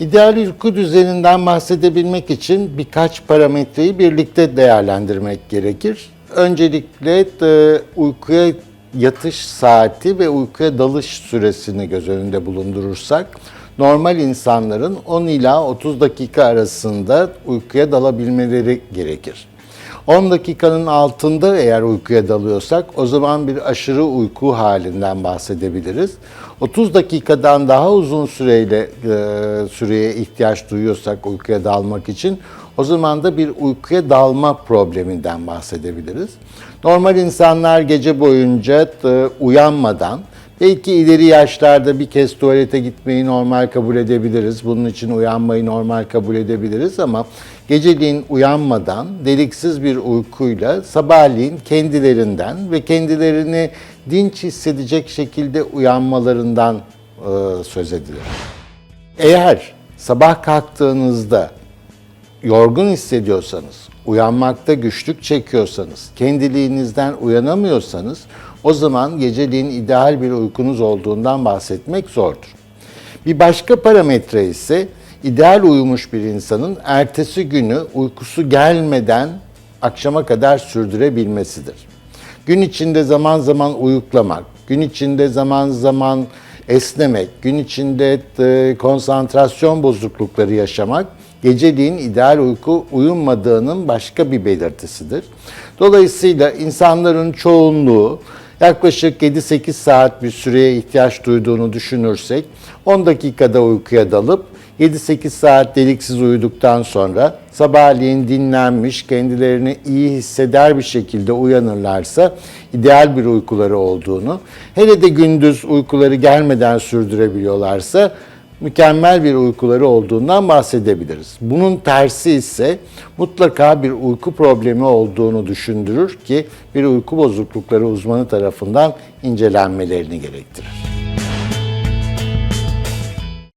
İdeal uyku düzeninden bahsedebilmek için birkaç parametreyi birlikte değerlendirmek gerekir. Öncelikle e, uykuya yatış saati ve uykuya dalış süresini göz önünde bulundurursak normal insanların 10 ila 30 dakika arasında uykuya dalabilmeleri gerekir. 10 dakikanın altında eğer uykuya dalıyorsak o zaman bir aşırı uyku halinden bahsedebiliriz. 30 dakikadan daha uzun süreyle e, süreye ihtiyaç duyuyorsak uykuya dalmak için o zaman da bir uykuya dalma probleminden bahsedebiliriz. Normal insanlar gece boyunca e, uyanmadan Belki ileri yaşlarda bir kez tuvalete gitmeyi normal kabul edebiliriz. Bunun için uyanmayı normal kabul edebiliriz ama geceliğin uyanmadan deliksiz bir uykuyla sabahleyin kendilerinden ve kendilerini dinç hissedecek şekilde uyanmalarından e, söz edilir. Eğer sabah kalktığınızda yorgun hissediyorsanız, uyanmakta güçlük çekiyorsanız, kendiliğinizden uyanamıyorsanız o zaman geceliğin ideal bir uykunuz olduğundan bahsetmek zordur. Bir başka parametre ise ideal uyumuş bir insanın ertesi günü uykusu gelmeden akşama kadar sürdürebilmesidir. Gün içinde zaman zaman uyuklamak, gün içinde zaman zaman esnemek, gün içinde e, konsantrasyon bozuklukları yaşamak geceliğin ideal uyku uyunmadığının başka bir belirtisidir. Dolayısıyla insanların çoğunluğu yaklaşık 7-8 saat bir süreye ihtiyaç duyduğunu düşünürsek 10 dakikada uykuya dalıp 7-8 saat deliksiz uyuduktan sonra sabahleyin dinlenmiş, kendilerini iyi hisseder bir şekilde uyanırlarsa ideal bir uykuları olduğunu, hele de gündüz uykuları gelmeden sürdürebiliyorlarsa mükemmel bir uykuları olduğundan bahsedebiliriz. Bunun tersi ise mutlaka bir uyku problemi olduğunu düşündürür ki bir uyku bozuklukları uzmanı tarafından incelenmelerini gerektirir.